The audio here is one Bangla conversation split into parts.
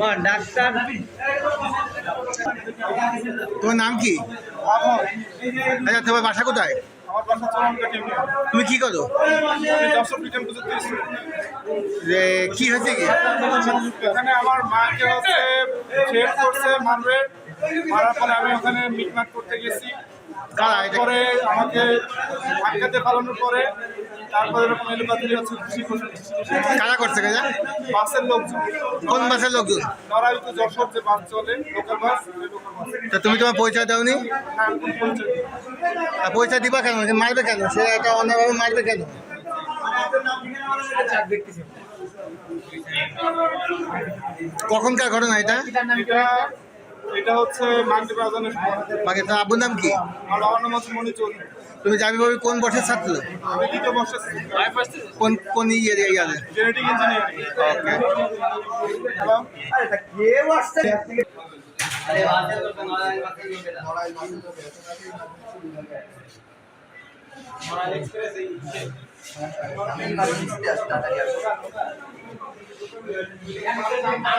মা ডাক্তার তোমার নাম কি? আচ্ছা তোমার বাসা কোথায়? তুমি কি করো? যে কি হয়েছে কি? এখানে আমার মাকে হচ্ছে মারবে। মারার পরে আমি ওখানে মিটমাট করতে গেছি? তারপরে আমাকে পালানোর পরে তারপরে এরকম এলোপাতিলি হচ্ছে খুশি খুশি খুশি খুশি। কারা করছে কাজা বাসের লোকজন। কোন বাসের লোকজন? নড়াইল তো যশোর যে বাস চলে লোকাল বাস ওই লোকাল বাস তা তুমি তোমার পরিচয় দাওনি। আর পরিচয় দিবা কেন? মারবে কেন? সে এটা অন্যভাবে মারবে কেন? কখনকার ঘটনা এটা এটা হচ্ছে মান্ডি বাজানের সময়। বাকি তার নাম কি? আমার নাম হচ্ছে মনি চৌধুরী। তুমি যাবি ভাবি কোন বর্ষের ছাত্র? আমি দ্বিতীয় বর্ষে কোন কোন ইয়ে ইয়ারে জেনেটিক ইঞ্জিনিয়ারিং হ্যালো এই না এটা ইয়েতে দে এটা ইয়েতে দে টলি টলি দে ছাপান্ন তেতাল্লিশ আচ্ছা গাড়ির নাম্বার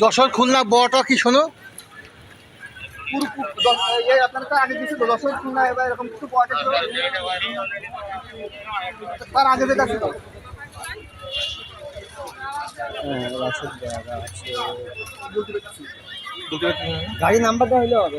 দশই খুলনা বটা কি শোনো? তার আগে যেটা ছিল। গাড়ি নাম্বারটা হইলে হবে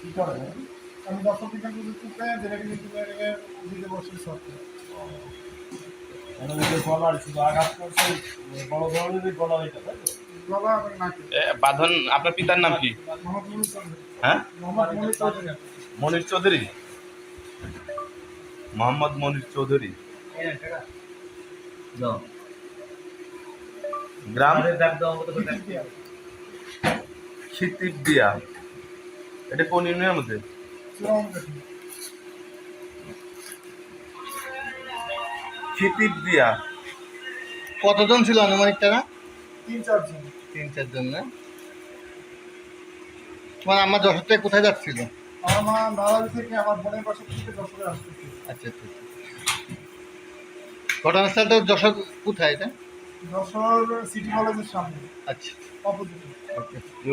কি করে? আমি দর্শক বিজ্ঞান প্রযুক্তি পেয়ে যেটাকে নিতে পেরে দিতে বসে সব ওদের গলার শুধু আঘাত করছে বড় ধরনের গলা এটা তাই তো? বাবা এবং নাকি এ, বাঁধন আপনার পিতার নাম কি? মোহাম্মদ মনির চৌধুরী। হ্যাঁ? মোহাম্মদ মনির চৌধুরী। মোহাম্মদ মনির চৌধুরী। গ্রাম? ক্ষিতিব দিয়া। এটা কোন ইউনিয়নের মধ্যে? দিয়া। কতজন ছিল আনুমানিক তারা? তিন চারজন। তিন চারজন না? তোমার আমার যশোর থেকে কোথায় যাচ্ছিল? আমার থেকে আমার বোনের থেকে যশোরে আসতেছে। আচ্ছা আচ্ছা আচ্ছা। ঘটনাস্থলটা যশোর কোথায় এটা? যশোর সিটি কলেজের সামনে। আচ্ছা। অপোজিটে। ওকে